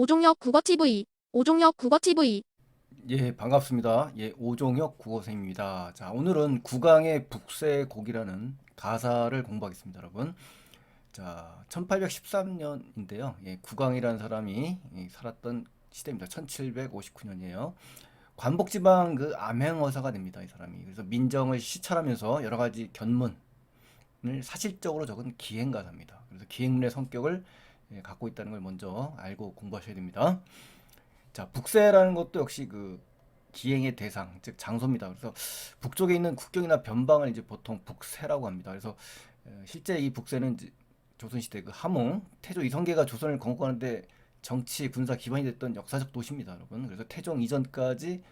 오종혁 국어TV, 오종혁 국어TV, 예, 반갑습니다. 예, 오종혁 국어선생님입니다. 자, 오늘은 국왕의 북새곡이라는 가사를 공부하겠습니다, 여러분. 자, 1813년인데요. 예, 국왕이라는 사람이 예, 살았던 시대입니다. 1759년이에요. 관복지방 그 암행어사가 됩니다, 이 사람이. 그래서 민정을 시찰하면서 여러 가지 견문을 사실적으로 적은 기행가사입니다. 그래서 기행문의 성격을 예, 갖고 있다는 걸 먼저 알고 공부하셔야 됩니다. 자, 북새라는 것도 역시 그 기행의 대상, 즉 장소입니다. 그래서 북쪽에 있는 국경이나 변방을 이제 보통 북새라고 합니다. 그래서 어, 실제 이 북새는 조선시대 그 함흥, 태조 이성계가 조선을 건국하는데 정치, 군사 기반이 됐던 역사적 도시입니다, 여러분. 그래서 태종 이전까지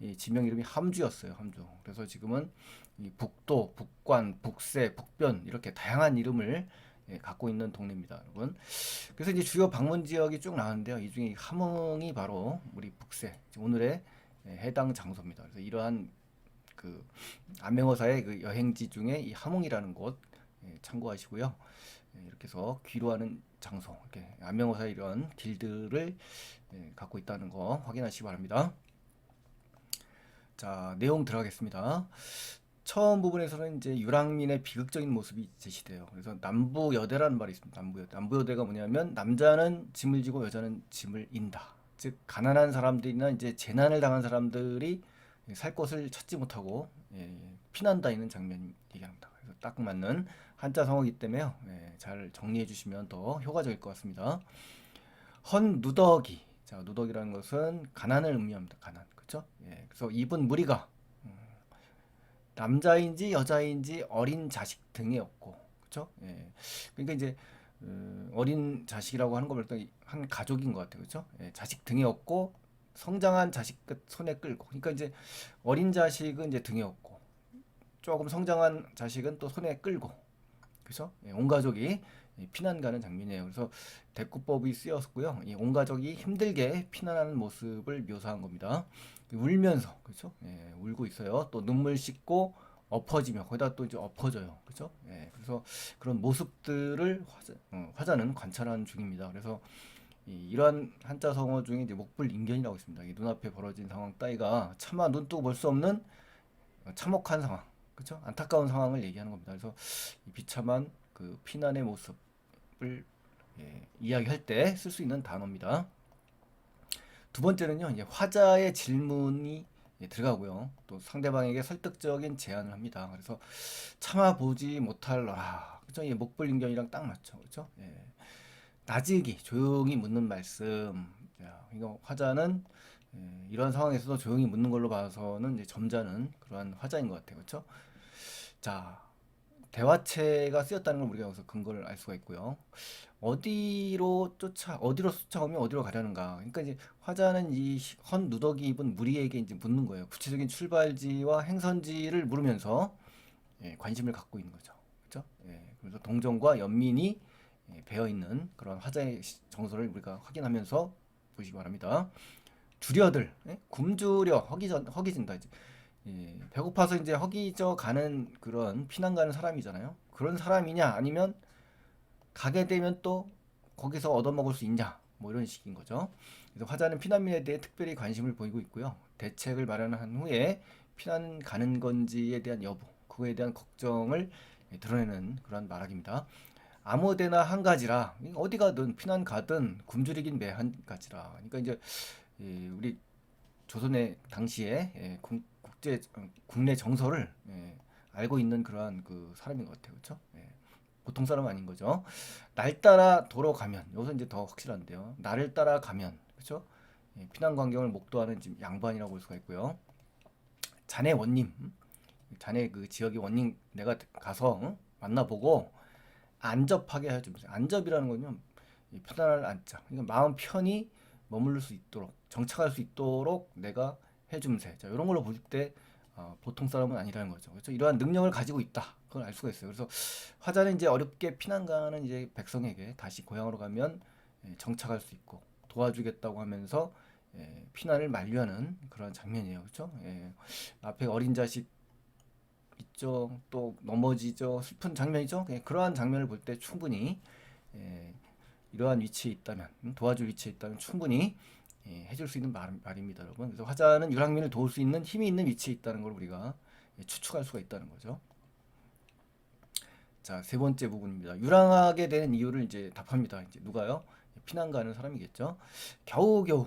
이 지명 이름이 함주였어요, 함주. 그래서 지금은 이 북도, 북관, 북새, 북변 이렇게 다양한 이름을 예, 갖고 있는 동네입니다, 여러분. 그래서 이제 주요 방문 지역이 쭉 나왔는데요. 이 중에 함흥이 바로 우리 북새 오늘의 예, 해당 장소입니다. 그래서 이러한 그 안명어사의 그 여행지 중에 이 함흥이라는 곳 예, 참고하시고요. 예, 이렇게 해서 귀로하는 장소, 이렇게 안명어사의 이런 길들을 예, 갖고 있다는 거 확인하시기 바랍니다. 자, 내용 들어가겠습니다. 처음 부분에서는 이제 유랑민의 비극적인 모습이 제시돼요. 그래서 남부 여대라는 말이 있습니다. 남부 여대. 남부 여대가 뭐냐면 남자는 짐을 지고 여자는 짐을 인다. 즉 가난한 사람들이나 이제 재난을 당한 사람들이 살 곳을 찾지 못하고 예, 피난 다니는 장면 얘기합니다. 그래서 딱 맞는 한자 성어이기 때문에요. 예, 잘 정리해 주시면 더 효과적일 것 같습니다. 헌 누더기. 자, 누더기라는 것은 가난을 의미합니다. 가난. 그렇죠? 예, 그래서 입은 무리가 남자인지 여자인지 어린 자식 등에 없고 그렇죠? 예. 그러니까 이제 어, 어린 자식이라고 하는 걸 일단 한 가족인 것 같아요, 그렇죠? 예, 자식 등에 없고 성장한 자식 끝 손에 끌고 그러니까 이제 어린 자식은 이제 등에 없고 조금 성장한 자식은 또 손에 끌고 그렇죠? 예, 온 가족이 예, 피난 가는 장면이에요. 그래서 대꾸법이 쓰였고요. 이온 가족이 힘들게 피난하는 모습을 묘사한 겁니다. 울면서 그렇죠? 예, 울고 있어요. 또 눈물 씻고 엎어지며 거기다 또 이제 엎어져요. 그렇죠? 예, 그래서 그런 모습들을 화자, 어, 화자는 관찰하는 중입니다. 그래서 이, 이러한 한자 성어 중에 이제 목불인견이라고 있습니다. 이 눈앞에 벌어진 상황 따위가 차마 눈 뜨고 볼 수 없는 참혹한 상황, 그렇죠? 안타까운 상황을 얘기하는 겁니다. 그래서 이 비참한 그 피난의 모습 을 예, 이야기할 때 쓸 수 있는 단어입니다. 두 번째는요, 이제 화자의 질문이 예, 들어가고요. 또 상대방에게 설득적인 제안을 합니다. 그래서 참아 보지 못할, 아, 그죠? 이 목불인견이랑 딱 맞죠. 그죠? 예. 나지기, 조용히 묻는 말씀. 자, 이거 화자는 예, 이런 상황에서도 조용히 묻는 걸로 봐서는 이제 점잖은 그러한 화자인 것 같아요. 그렇죠? 자, 대화체가 쓰였다는 걸 우리가 여기서 근거를 알 수가 있고요. 어디로 쫓아 어디로 쫓아오면 어디로 가려는가. 그러니까 이제 화자는 이 헌 누더기 입은 무리에게 이제 묻는 거예요. 구체적인 출발지와 행선지를 물으면서 예, 관심을 갖고 있는 거죠. 그렇죠? 예, 그래서 동정과 연민이 예, 배어 있는 그런 화자의 시- 정서를 우리가 확인하면서 보시기 바랍니다. 두려들, 예? 굶주려 허기전 허기진다 이제. 예, 배고파서 이제 허기져 가는 그런 피난 가는 사람이잖아요. 그런 사람이냐 아니면 가게 되면 또 거기서 얻어먹을 수 있냐 뭐 이런 식인 거죠. 그래서 화자는 피난민에 대해 특별히 관심을 보이고 있고요. 대책을 마련한 후에 피난 가는 건지에 대한 여부, 그거에 대한 걱정을 예, 드러내는 그런 말학입니다. 아무데나 한 가지라 어디 가든 피난 가든 굶주리긴 매 한 가지라. 그러니까 이제 예, 우리 조선의 당시에 예, 국- 국제 어, 국내 정서를 예, 알고 있는 그러한 그 사람인 것 같아요, 그렇죠? 예, 보통 사람 아닌 거죠. 날 따라 도로 가면 여기서 이제 더 확실한데요. 나를 따라 가면 그렇죠? 예, 피난 광경을 목도하는 지금 양반이라고 볼 수가 있고요. 자네 원님, 음? 자네 그 지역의 원님 내가 가서 응? 만나보고 안접하게 해주면서 안접이라는 건요 이 편안할 안자 그러니까 마음 편히 머무를 수 있도록 정착할 수 있도록 내가 해줌세 자 이런 걸로 볼때 어, 보통 사람은 아니라는 거죠. 그렇죠 이러한 능력을 가지고 있다. 그걸 알 수가 있어요. 그래서 화자는 이제 어렵게 피난 가는 이제 백성에게 다시 고향으로 가면 예, 정착할 수 있고 도와주겠다고 하면서 예, 피난을 만류하는 그런 장면이에요. 그렇죠? 예, 앞에 어린 자식 있죠. 또 넘어지죠. 슬픈 장면이죠. 예, 그러한 장면을 볼 때 충분히 예, 이러한 위치에 있다면 음, 도와줄 위치에 있다면 충분히 예, 해줄 수 있는 말, 말입니다, 여러분. 그래서 화자는 유랑민을 도울 수 있는 힘이 있는 위치에 있다는 걸 우리가 예, 추측할 수가 있다는 거죠. 자, 세 번째 부분입니다. 유랑하게 되는 이유를 이제 답합니다. 이제 누가요? 피난 가는 사람이겠죠. 겨우겨우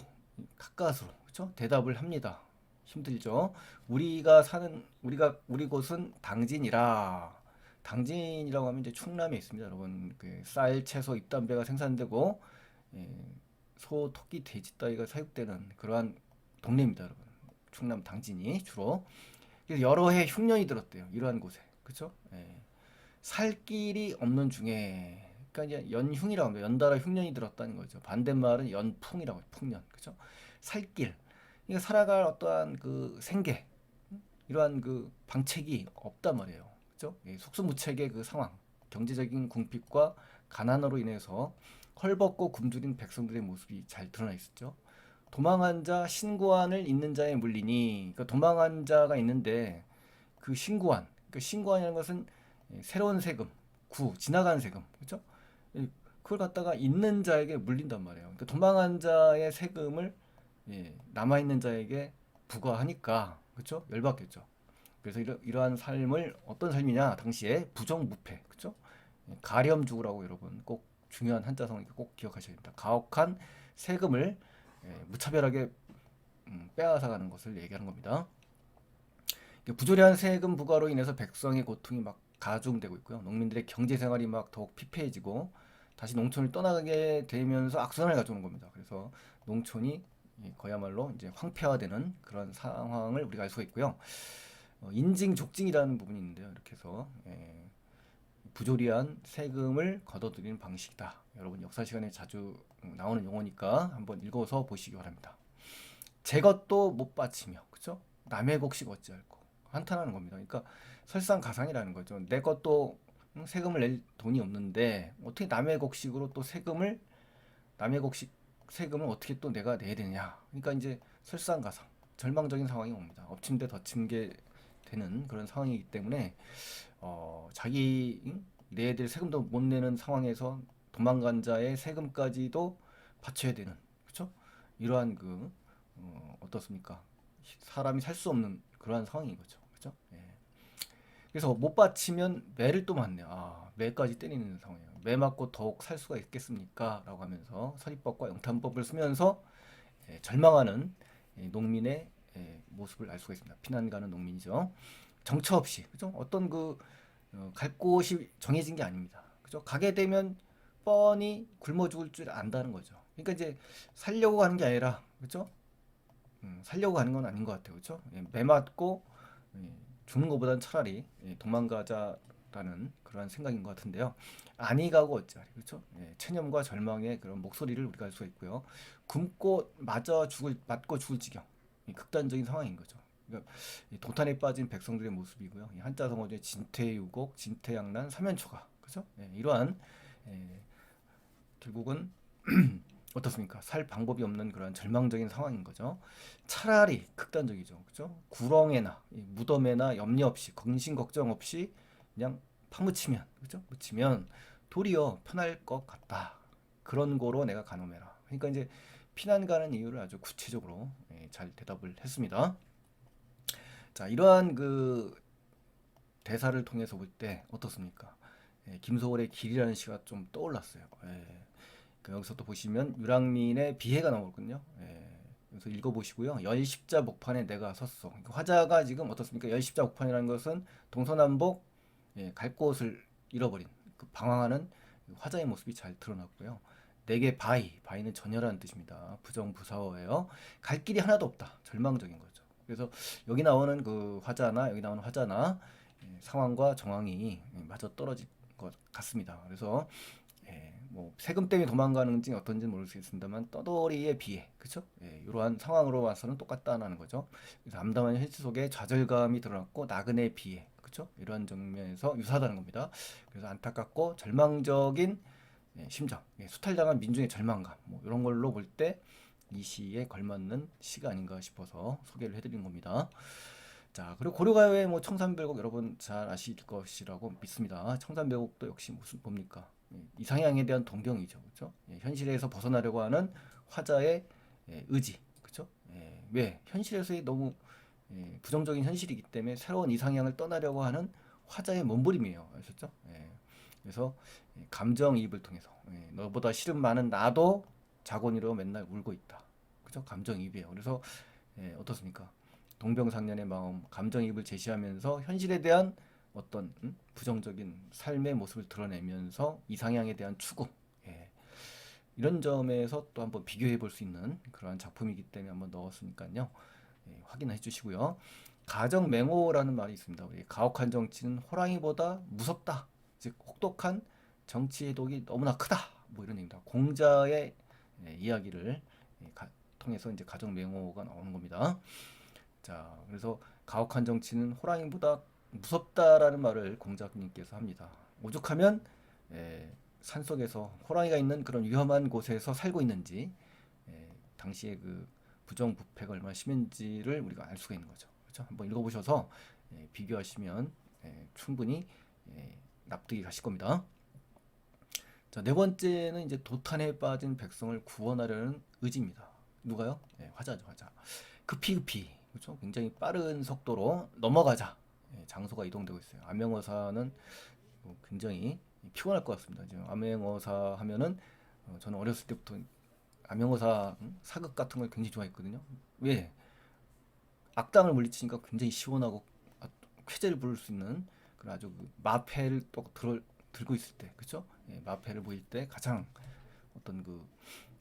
가까스로 그렇죠? 대답을 합니다. 힘들죠. 우리가 사는 우리가 우리 곳은 당진이라. 당진이라고 하면 이제 충남에 있습니다, 여러분. 그 쌀, 채소, 잎담배가 생산되고 예, 소, 토끼, 돼지 따위가 사육되는 그러한 동네입니다, 여러분. 충남 당진이 주로. 여러 해 흉년이 들었대요. 이러한 곳에. 그렇죠? 예. 살 길이 없는 중에 그러니까 이제 연흉이라고 합니다. 연달아 흉년이 들었다는 거죠. 반대말은 연풍이라고 해요. 풍년. 그죠? 살길. 그러니까 살아갈 어떠한 그 생계 음? 이러한 그 방책이 없단 말이에요. 그죠? 예, 속수무책의 그 상황, 경제적인 궁핍과 가난으로 인해서 헐벗고 굶주린 백성들의 모습이 잘 드러나 있었죠. 도망한 자 신고한을 있는 자의 물리니 그러니까 도망한 자가 있는데 그 신고한 그 신고한이라는 것은 예, 새로운 세금, 구, 지나간 세금, 그렇죠? 그걸 갖다가 있는 자에게 물린단 말이에요. 그러니까 도망한 자의 세금을 예, 남아 있는 자에게 부과하니까 그렇죠? 열받겠죠. 그래서 이러, 이러한 삶을 어떤 삶이냐 당시에 부정무패, 그렇죠? 예, 가렴주구라고 여러분 꼭 중요한 한자성을 꼭 기억하셔야 됩니다. 가혹한 세금을 예, 무차별하게 음, 빼앗아가는 것을 얘기하는 겁니다. 부조리한 세금 부과로 인해서 백성의 고통이 막 가중되고 있고요. 농민들의 경제 생활이 막 더욱 피폐해지고 다시 농촌을 떠나게 되면서 악순환을 가져오는 겁니다. 그래서 농촌이 이 그야말로 이제 황폐화되는 그런 상황을 우리가 알 수가 있고요. 어, 인징 족징이라는 부분이 있는데요. 이렇게 해서 예, 부조리한 세금을 걷어들이는 방식이다. 여러분 역사 시간에 자주 나오는 용어니까 한번 읽어서 보시기 바랍니다. 제 것도 못 바치며, 그죠? 남의 곡식 않고 한탄하는 겁니다. 그러니까 설상가상이라는 거죠. 내 것도 음, 세금을 낼 돈이 없는데 어떻게 남의 곡식으로 또 세금을 남의 곡식 세금을 어떻게 또 내가 내야 되냐. 그러니까 이제 설상가상 절망적인 상황이 옵니다. 엎친 데 덧친 게 되는 그런 상황이기 때문에 어, 자기 응? 내야 될 세금도 못 내는 상황에서 도망간 자의 세금까지도 바쳐야 되는 그렇죠? 이러한 그 어, 어떻습니까? 사람이 살 수 없는 그러한 상황인 거죠. 그죠? 예. 그래서 못 바치면 매를 또 맞네요. 아, 매까지 때리는 상황이에요. 매 맞고 더욱 살 수가 있겠습니까? 라고 하면서 서리법과 영탄법을 쓰면서 예, 절망하는 예, 농민의 예, 모습을 알 수가 있습니다. 피난 가는 농민이죠. 정처 없이 그죠? 어떤 그 어, 갈 곳이 정해진 게 아닙니다. 그죠? 가게 되면 뻔히 굶어 죽을 줄 안다는 거죠. 그러니까 이제 살려고 하는 게 아니라 그죠? 음, 살려고 하는 건 아닌 것 같아요. 그렇죠? 예, 매 맞고 예, 죽는 것보다는 차라리 예, 도망가자라는 그러한 생각인 것 같은데요. 아니 가고 어찌하리 그렇죠? 예, 체념과 절망의 그런 목소리를 우리가 알 수가 있고요. 굶고 맞아 죽을 맞고 죽을 지경 이 극단적인 상황인 거죠. 그러니까 이 도탄에 빠진 백성들의 모습이고요. 이 한자 성어의 진퇴유곡, 진퇴양난, 사면초가 그죠? 예, 이러한 예, 결국은 어떻습니까? 살 방법이 없는 그런 절망적인 상황인 거죠. 차라리 극단적이죠. 그죠? 구렁에나 이 무덤에나 염려 없이 근심 걱정 없이 그냥 파묻히면 그죠? 묻히면 도리어 편할 것 같다. 그런 거로 내가 가늠해라. 그러니까 이제 피난 가는 이유를 아주 구체적으로 예, 잘 대답을 했습니다. 자, 이러한 그 대사를 통해서 볼 때 어떻습니까? 예, 김소월의 길이라는 시가 좀 떠올랐어요. 예. 그 여기서 또 보시면 유랑민의 비해가 나오거든요. 예. 그래서 읽어보시고요. 열십자 목판에 내가 섰어. 그러니까 화자가 지금 어떻습니까? 열십자 목판이라는 것은 동서남북 예, 갈 곳을 잃어버린 그 방황하는 화자의 모습이 잘 드러났고요. 내게 바위, 바위는 전혀라는 뜻입니다. 부정부사어예요. 갈 길이 하나도 없다. 절망적인 거죠. 그래서 여기 나오는 그 화자나 여기 나오는 화자나 예, 상황과 정황이 예, 마저 떨어질 것 같습니다. 그래서 예, 뭐 세금 때문에 도망가는지 어떤지는 모르겠습니다만 떠돌이에 비해 그렇죠? 예, 이러한 상황으로 와서는 똑같다는 거죠. 그래서 암담한 현실 속에 좌절감이 드러났고 나그네 비해 그렇죠? 이러한 정면에서 유사하다는 겁니다. 그래서 안타깝고 절망적인 예, 심정, 예, 수탈당한 민중의 절망감 뭐 이런 걸로 볼때 이 시에 걸맞는 시가 아닌가 싶어서 소개를 해드린 겁니다. 자, 그리고 고려가요의 뭐 청산별곡 여러분 잘 아실 것이라고 믿습니다. 청산별곡도 역시 무슨 뭡니까? 예, 이상향에 대한 동경이죠, 그렇죠? 예, 현실에서 벗어나려고 하는 화자의 예, 의지, 그렇죠? 예, 왜 현실에서의 너무 예, 부정적인 현실이기 때문에 새로운 이상향을 떠나려고 하는 화자의 몸부림이에요, 아셨죠? 예, 그래서 예, 감정이입을 통해서 예, 너보다 싫은 많은 나도 자곤이로 맨날 울고 있다, 그렇죠? 감정이입이에요. 그래서 예, 어떻습니까? 동병상련의 마음, 감정이입을 제시하면서 현실에 대한 어떤 음? 부정적인 삶의 모습을 드러내면서 이상향에 대한 추구 예. 이런 점에서 또 한번 비교해 볼 수 있는 그러한 작품이기 때문에 한번 넣었으니까요 예, 확인해 주시고요 가정 맹호라는 말이 있습니다 우리 가혹한 정치는 호랑이보다 무섭다 즉 혹독한 정치의 독이 너무나 크다 뭐 이런 얘기입니다 공자의 예, 이야기를 예, 가- 통해서 이제 가정 맹호가 나오는 겁니다 자 그래서 가혹한 정치는 호랑이보다 무섭다라는 말을 공자님께서 합니다. 오죽하면 에, 산속에서 호랑이가 있는 그런 위험한 곳에서 살고 있는지 에, 당시에 그 부정부패가 얼마나 심한지를 우리가 알 수가 있는 거죠. 그렇죠? 한번 읽어보셔서 에, 비교하시면 에, 충분히 에, 납득이 가실 겁니다. 자, 네 번째는 이제 도탄에 빠진 백성을 구원하려는 의지입니다. 누가요? 네, 화자죠, 화자. 급히 급히 그렇죠? 굉장히 빠른 속도로 넘어가자. 예, 장소가 이동되고 있어요. 암행어사는 뭐 굉장히 피곤할 것 같습니다. 지금 암행어사 하면은 어, 저는 어렸을 때부터 암행어사 음, 사극 같은 걸 굉장히 좋아했거든요. 왜? 악당을 물리치니까 굉장히 시원하고 아, 쾌재를 부를 수 있는 그런 아주 그 마패를 또 들, 들고 있을 때, 그렇죠? 예, 마패를 보일 때 가장 어떤 그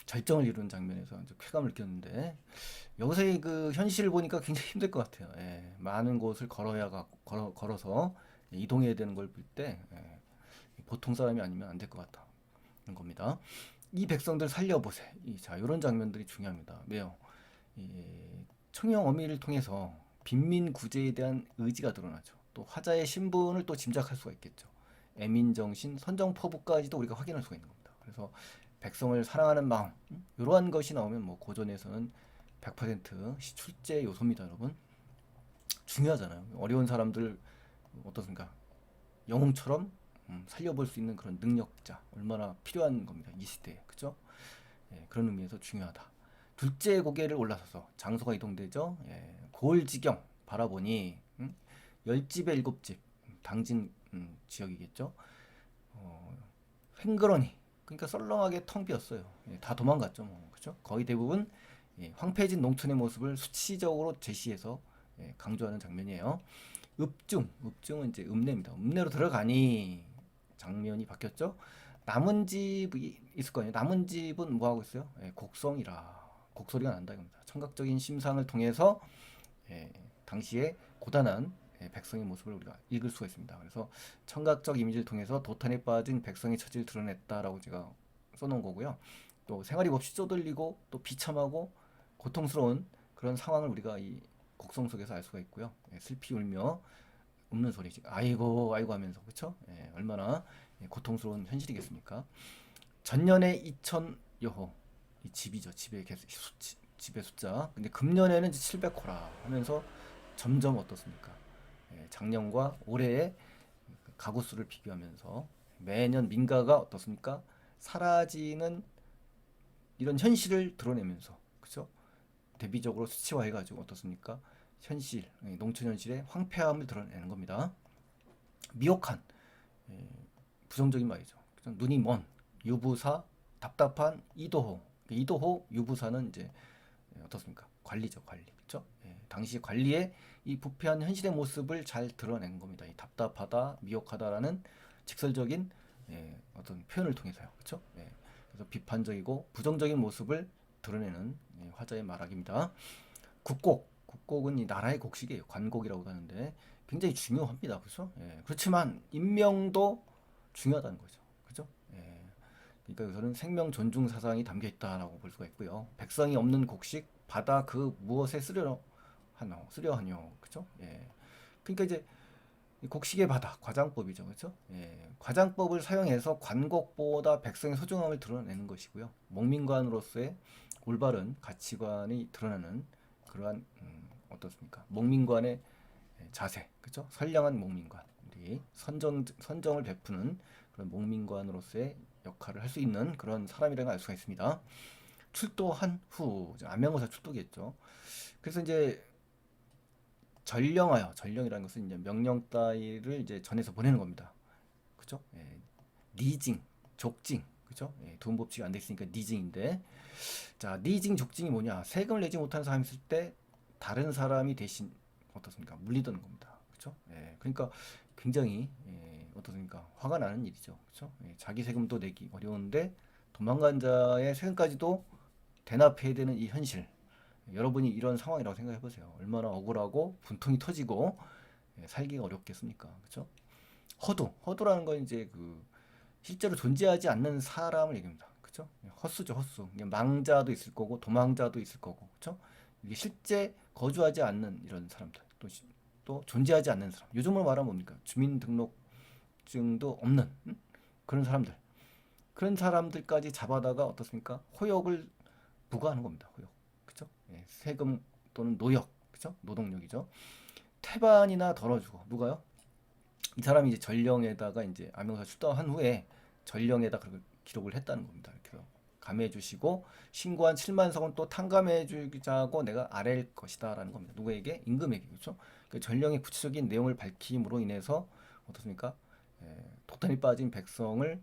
절정을 이루는 장면에서 이제 쾌감을 느꼈는데 여기서의 그 현실을 보니까 굉장히 힘들 것 같아요. 예, 많은 곳을 걸어야 가, 걸어, 걸어서 이동해야 되는 걸 볼 때 예, 보통 사람이 아니면 안 될 것 같다는 겁니다. 이 백성들 살려보세. 이, 자, 이런 장면들이 중요합니다. 왜요? 이, 청영 어미를 통해서 빈민 구제에 대한 의지가 드러나죠. 또 화자의 신분을 또 짐작할 수가 있겠죠. 애민 정신, 선정 포부까지도 우리가 확인할 수가 있는 겁니다. 그래서 백성을 사랑하는 마음 음? 이러한 것이 나오면 뭐 고전에서는 100% 시출제 요소입니다, 여러분. 중요하잖아요. 어려운 사람들 어떻습니까? 영웅처럼 음, 살려볼 수 있는 그런 능력자 얼마나 필요한 겁니다. 이 시대에 그죠? 예, 그런 의미에서 중요하다. 둘째 고개를 올라서서 장소가 이동되죠. 예, 고을지경 바라보니 음? 열 집에 일곱 집 음, 당진 음, 지역이겠죠. 어, 횡그러니 그러니까 썰렁하게 텅 비었어요. 예, 다 도망갔죠, 뭐 그죠? 거의 대부분 예, 황폐해진 농촌의 모습을 수치적으로 제시해서 예, 강조하는 장면이에요. 읍중, 읍중은 이제 읍내입니다. 읍내로 들어가니 장면이 바뀌었죠. 남은 집이 있을 거 아니에요. 남은 집은 뭐 하고 있어요? 예, 곡성이라 곡소리가 난다 이겁니다. 청각적인 심상을 통해서 예, 당시에 고단한 예, 백성의 모습을 우리가 읽을 수가 있습니다. 그래서 청각적 이미지를 통해서 도탄에 빠진 백성의 처지를 드러냈다라고 제가 써놓은 거고요. 또 생활이 몹시 쪼들리고 또 비참하고 고통스러운 그런 상황을 우리가 이 곡성 속에서 알 수가 있고요. 예, 슬피 울며 웃는 소리지. 아이고 아이고 하면서 그렇죠? 예, 얼마나 예, 고통스러운 현실이겠습니까? 전년에 2천 여호 이 집이죠. 집의 개, 수, 지- 집의 숫자. 근데 금년에는 이제 700호라 하면서 점점 어떻습니까? 예, 작년과 올해의 가구 수를 비교하면서 매년 민가가 어떻습니까? 사라지는 이런 현실을 드러내면서 그죠? 대비적으로 수치화해 가지고 어떻습니까? 현실, 예, 농촌 현실의 황폐함을 드러내는 겁니다. 미혹한 예, 부정적인 말이죠. 그죠? 눈이 먼 유부사 답답한 이도호 이도호 유부사는 이제 예, 어떻습니까? 관리죠, 관리. 그렇죠? 예, 당시 관리의 이 부패한 현실의 모습을 잘 드러낸 겁니다. 이 답답하다, 미혹하다라는 직설적인 예, 어떤 표현을 통해서요. 그렇죠? 예, 그래서 비판적이고 부정적인 모습을 드러내는 예, 화자의 말학입니다. 국곡, 국곡은 이 나라의 곡식이에요. 관곡이라고 하는데 굉장히 중요합니다. 그렇죠? 예, 그렇지만 인명도 중요하다는 거죠. 예, 그러니까 여기서는 생명 존중 사상이 담겨 있다라고 볼 수가 있고요. 백성이 없는 곡식 바다 그 무엇에 쓰려 하노 쓰려 하뇨 그죠? 예. 그러니까 이제 이 곡식의 바다 과장법이죠, 그렇죠? 예. 과장법을 사용해서 관곡보다 백성의 소중함을 드러내는 것이고요. 목민관으로서의 올바른 가치관이 드러나는 그러한 음, 어떻습니까? 목민관의 자세, 그렇죠? 선량한 목민관, 우리 선정 선정을 베푸는 그런 목민관으로서의 역할을 할 수 있는 그런 사람이라는 걸알 수가 있습니다. 출도한 후 이제 암명어사 출도겠죠. 그래서 이제 전령하여 전령이라는 것은 이제 명령 따위를 이제 전해서 보내는 겁니다. 그죠? 예, 니징, 족징, 그죠? 예, 돈 법칙이 안 돼 있으니까 니징인데, 자, 니징, 족징이 뭐냐? 세금을 내지 못하는 사람이 있을 때 다른 사람이 대신 어떻습니까? 물리드는 겁니다. 그죠? 예, 그러니까 굉장히 예, 어떻습니까? 화가 나는 일이죠. 그죠? 예, 자기 세금도 내기 어려운데 도망간 자의 세금까지도 대납해야 되는 이 현실. 여러분이 이런 상황이라고 생각해 보세요. 얼마나 억울하고 분통이 터지고 예, 살기가 어렵겠습니까? 그렇죠? 허도, 허도라는 건 이제 그 실제로 존재하지 않는 사람을 얘기합니다. 그렇죠? 헛수죠, 헛수. 이게 망자도 있을 거고 도망자도 있을 거고, 그렇죠? 이게 실제 거주하지 않는 이런 사람들, 또, 시- 또 존재하지 않는 사람. 요즘으로 말하면 뭡니까? 주민등록증도 없는 음? 그런 사람들. 그런 사람들까지 잡아다가 어떻습니까? 호역을 부과하는 겁니다. 호역. 예, 세금 또는 노역, 그죠? 노동력이죠. 태반이나 덜어주고 누가요? 이 사람이 이제 전령에다가 이제 암명사 출동한 후에 전령에다 그렇게 기록을 했다는 겁니다. 이렇게 감해해 주시고 신고한 7만 석은 또 탕감해 주자고 내가 아랠 것이다라는 겁니다. 누구에게? 임금에게 그렇죠? 그 전령의 구체적인 내용을 밝힘으로 인해서 어떻습니까? 예, 도탄이 빠진 백성을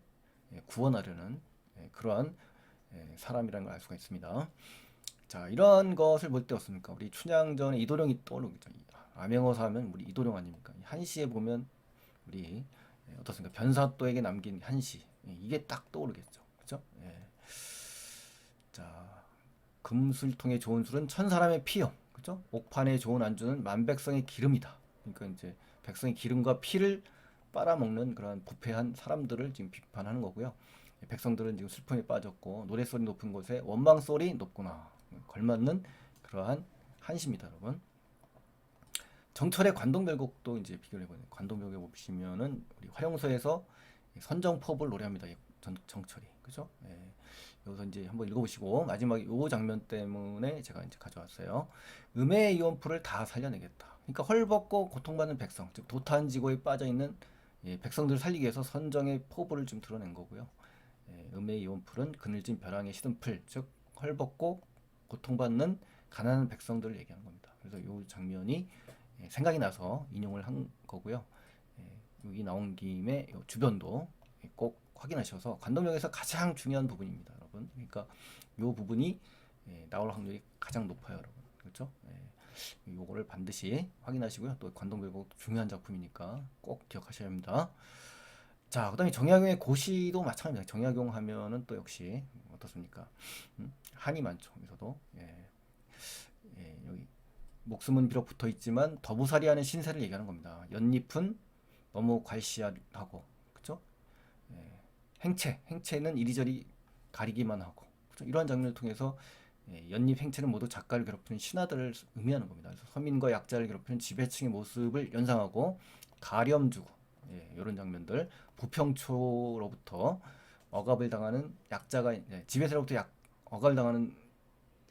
예, 구원하려는 예, 그러한 예, 사람이라는 걸 알 수가 있습니다. 자, 이런 것을 볼 때 어떻습니까? 우리 춘향전에 이도령이 떠오르겠죠. 이 암행어사 하면 우리 이도령 아닙니까? 이 한시에 보면 우리 예, 어떻습니까? 변사또에게 남긴 한시 예, 이게 딱 떠오르겠죠. 그죠? 예. 자, 금술통에 좋은 술은 천 사람의 피요. 그죠? 옥판에 좋은 안주는 만 백성의 기름이다. 그러니까 이제 백성의 기름과 피를 빨아먹는 그런 부패한 사람들을 지금 비판하는 거고요. 예, 백성들은 지금 슬픔에 빠졌고 노래소리 높은 곳에 원망소리 높구나. 걸맞는 그러한 한시입니다, 여러분. 정철의 관동별곡도 이제 비교를 해보네요. 관동별곡 보시면은 우리 화영서에서 선정법을 노래합니다. 이 전- 정철이 그죠? 예. 여기서 이제 한번 읽어보시고 마지막에 요 장면 때문에 제가 이제 가져왔어요. 음의 이원풀을 다 살려내겠다. 그러니까 헐벗고 고통받는 백성, 즉 도탄 지고에 빠져 있는 예, 백성들을 살리기 위해서 선정의 포부를 좀 드러낸 거고요. 예, 음의 이원풀은 그늘진 벼랑의 시든 풀, 즉 헐벗고 고통받는 가난한 백성들을 얘기하는 겁니다. 그래서 이 장면이 예, 생각이 나서 인용을 한 거고요. 예, 여기 나온 김에 요 주변도 예, 꼭 확인하셔서 관동력에서 가장 중요한 부분입니다, 여러분. 그러니까 이 부분이 예, 나올 확률이 가장 높아요, 여러분. 그렇죠? 예, 요거를 반드시 확인하시고요. 또 관동별곡 중요한 작품이니까 꼭 기억하셔야 합니다. 자, 그다음에 정약용의 고시도 마찬가지입니다. 정약용 하면은 또 역시 어떻습니까? 음? 한이 많죠. 여기서도 예. 예, 여기 목숨은 비록 붙어 있지만 더부살이하는 신세를 얘기하는 겁니다. 연잎은 너무 괄시하고, 그죠? 예, 행체, 행체는 이리저리 가리기만 하고, 그죠? 이러한 장면을 통해서 예, 연잎 행체는 모두 작가를 괴롭히는 신하들을 의미하는 겁니다. 그래서 서민과 약자를 괴롭히는 지배층의 모습을 연상하고 가렴 주고, 예, 이런 장면들, 부평초로부터 억압을 당하는 약자가 예, 지배세로부터 약, 억압을 당하는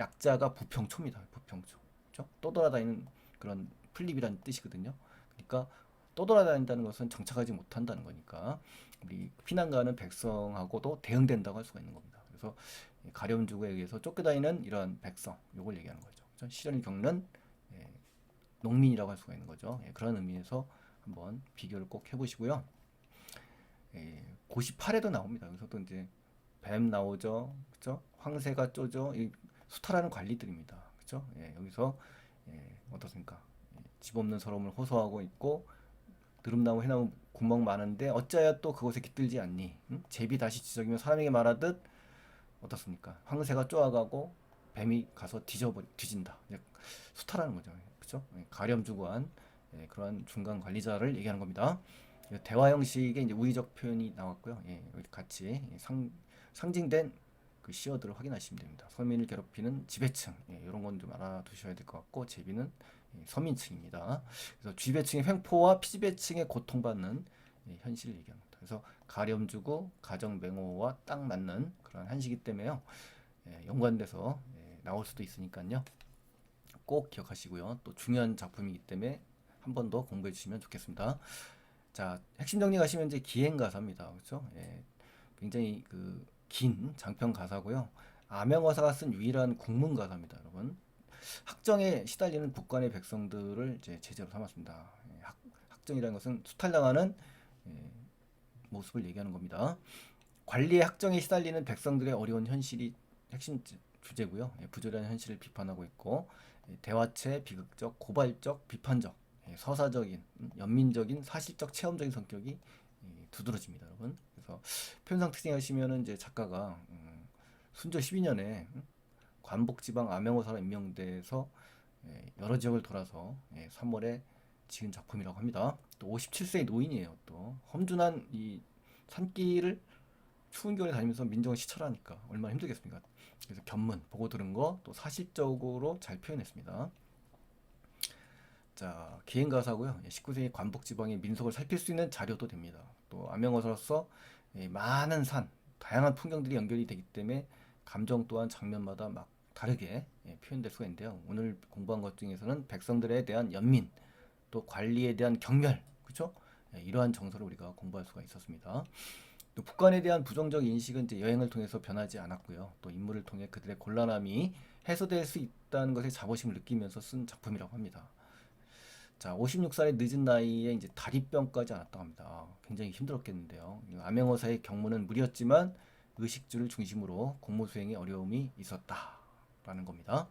약자가 부평초입니다. 부평초. 그죠? 떠돌아다니는 그런 플립이라는 뜻이거든요. 그러니까 떠돌아다닌다는 것은 정착하지 못한다는 거니까 우리 피난 가는 백성하고도 대응된다고 할 수가 있는 겁니다. 그래서 이 가렴주구에 의해서 쫓겨다니는 이러한 백성, 요걸 얘기하는 거죠. 그죠? 시련을 겪는 예, 농민이라고 할 수가 있는 거죠. 예, 그런 의미에서 한번 비교를 꼭 해보시고요. 예, 98에도 나옵니다. 여기서도 이제 뱀 나오죠, 그죠? 황새가 쪼죠. 이 수탈하는 관리들입니다. 그죠? 예, 여기서 예, 어떻습니까? 예, 집 없는 서러움을 호소하고 있고 느릅나무 해나무 구멍 많은데 어찌하여 또 그곳에 깃들지 않니? 응? 제비 다시 지저귀며 사람에게 말하듯 어떻습니까? 황새가 쪼아가고 뱀이 가서 뒤져버 뒤진다. 수탈하는 거죠. 그죠? 예, 가렴주구한 예, 그러한 중간 관리자를 얘기하는 겁니다. 이 대화 형식의 이제 우의적 표현이 나왔고요. 예, 같이 상 상징된 그 시어들을 확인하시면 됩니다. 서민을 괴롭히는 지배층 예, 이런 건 좀 알아두셔야 될 것 같고 제비는 예, 서민층입니다. 그래서 쥐배층의 횡포와 피지배층의 고통받는 예, 현실을 얘기합니다. 그래서 가렴주고 가정맹호와 딱 맞는 그런 한시기 때문에요. 예, 연관돼서 예, 나올 수도 있으니까요. 꼭 기억하시고요. 또 중요한 작품이기 때문에 한 번 더 공부해 주시면 좋겠습니다. 자, 핵심 정리 가시면 이제 기행 가사입니다. 그렇죠? 예, 굉장히 그 긴 장편 가사고요. 암행어사가 쓴 유일한 국문 가사입니다, 여러분. 학정에 시달리는 북한의 백성들을 이제 제재로 삼았습니다. 예, 학, 학정이라는 것은 수탈당하는 예, 모습을 얘기하는 겁니다. 관리의 학정에 시달리는 백성들의 어려운 현실이 핵심 주- 주제고요. 예, 부조리한 현실을 비판하고 있고 예, 대화체, 비극적, 고발적, 비판적, 예, 서사적인, 음, 연민적인, 사실적, 체험적인 성격이 예, 두드러집니다, 여러분. 그래서 표현상 특징 하시면은 이제 작가가 음, 순조 12년에 관복지방 암행어사로 임명돼서 예, 여러 지역을 돌아서 예, 3월에 지은 작품이라고 합니다. 또 57세의 노인이에요. 또 험준한 이 산길을 추운 겨울에 다니면서 민정을 시찰하니까 얼마나 힘들겠습니까? 그래서 견문 보고 들은 거 또 사실적으로 잘 표현했습니다. 자, 기행 가사고요. 19세기 관복 지방의 민속을 살필 수 있는 자료도 됩니다. 또 예, 많은 산, 다양한 풍경들이 연결이 되기 때문에 감정 또한 장면마다 막 다르게 예, 표현될 수가 있는데요. 오늘 공부한 것 중에서는 백성들에 대한 연민, 또 관리에 대한 경멸, 그렇죠? 예, 이러한 정서를 우리가 공부할 수가 있었습니다. 또 북한에 대한 부정적 인식은 이제 여행을 통해서 변하지 않았고요. 또 인물을 통해 그들의 곤란함이 해소될 수 있다는 것에 자부심을 느끼면서 쓴 작품이라고 합니다. 자, 56살의 늦은 나이에 이제 다리병까지 앓았다고 합니다. 굉장히 힘들었겠는데요. 이 암행어사의 경무는 무리였지만 의식주를 중심으로 공무 수행에 어려움이 있었다라는 겁니다.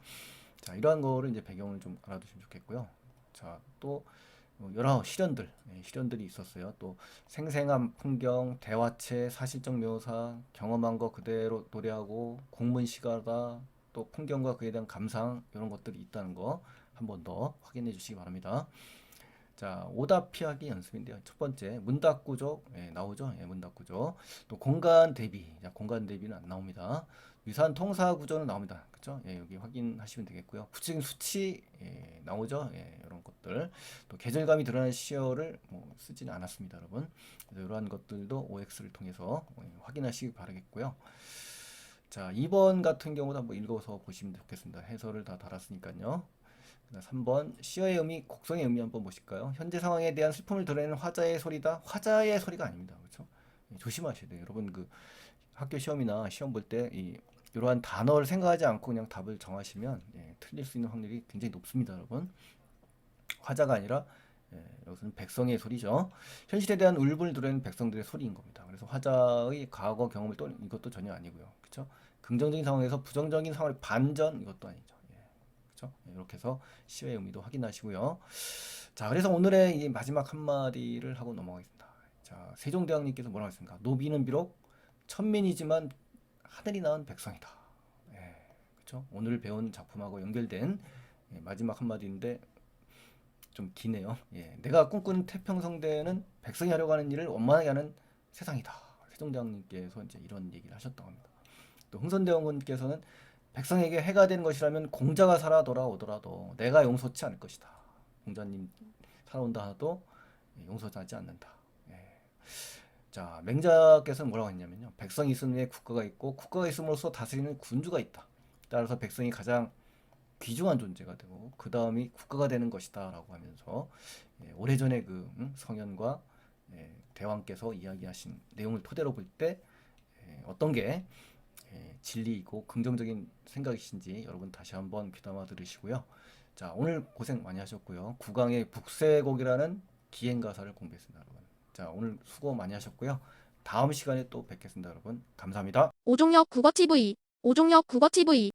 자, 이러한 거를 이제 배경을 좀 알아두시면 좋겠고요. 자, 또 어, 여러 시련들, 예, 시련들이 있었어요. 또 생생한 풍경, 대화체, 사실적 묘사, 경험한 거 그대로 노래하고 공문 시가다, 또 풍경과 그에 대한 감상 이런 것들이 있다는 거 한 번 더 확인해 주시기 바랍니다. 자, 오답 피하기 연습인데요. 첫 번째, 문답 구조 예, 나오죠? 예, 문답 구조. 또 공간 대비, 자, 공간 대비는 안 나옵니다. 유산 통사 구조는 나옵니다. 그렇죠? 예, 여기 확인하시면 되겠고요. 구체적인 수치 예, 나오죠? 예, 이런 것들. 또 계절감이 드러나는 시어를 뭐 쓰지는 않았습니다, 여러분. 그래서 이러한 것들도 OX를 통해서 예, 확인하시기 바라겠고요. 자, 2번 같은 경우도 한번 읽어서 보시면 좋겠습니다. 해설을 다 달았으니까요. 그다음 3번 시어의 의미, 곡성의 의미 한번 보실까요? 현재 상황에 대한 슬픔을 드러내는 화자의 소리다. 화자의 소리가 아닙니다. 그렇죠? 예, 조심하셔야 돼요. 여러분 그 학교 시험이나 시험 볼 때 이 이러한 단어를 생각하지 않고 그냥 답을 정하시면 예, 틀릴 수 있는 확률이 굉장히 높습니다, 여러분. 화자가 아니라 예, 여기서는 백성의 소리죠. 현실에 대한 울분을 드러내는 백성들의 소리인 겁니다. 그래서 화자의 과거 경험을 또 이것도 전혀 아니고요. 그렇죠? 긍정적인 상황에서 부정적인 상황을 반전 이것도 아니죠. 예. 그렇죠? 이렇게 해서 시의 의미도 확인하시고요. 자, 그래서 오늘의 이 마지막 한마디를 하고 넘어가겠습니다. 자, 세종대왕님께서 뭐라고 했습니까? 노비는 비록 천민이지만 하늘이 낳은 백성이다. 예, 그렇죠? 오늘 배운 작품하고 연결된 예, 마지막 한마디인데 좀 기네요. 예, 내가 꿈꾸는 태평성대는 백성이 하려고 하는 일을 원만하게 하는 세상이다. 세종대왕님께서 이제 이런 얘기를 하셨다고 합니다. 또 흥선대원군께서는 백성에게 해가 되는 것이라면 공자가 살아 돌아오더라도 내가 용서치 않을 것이다. 공자님 살아온다 하도 용서하지 않는다. 예. 자, 맹자께서는 뭐라고 했냐면요. 백성이 있은 후에 국가가 있고 국가가 있음으로써 다스리는 군주가 있다. 따라서 백성이 가장 귀중한 존재가 되고 그 다음이 국가가 되는 것이다라고 하면서 예, 오래전에 그 음, 성현과 예, 대왕께서 이야기하신 내용을 토대로 볼때 예, 어떤 게 예, 진리이고 긍정적인 생각이신지 여러분 다시 한번 귀담아 들으시고요. 자 오늘 고생 많이 하셨고요. 구강의 북새곡이라는 기행 가사를 공부했습니다, 여러분. 자 오늘 수고 많이 하셨고요. 다음 시간에 또 뵙겠습니다, 여러분. 감사합니다. 오종혁 국어TV, 오종혁 국어TV.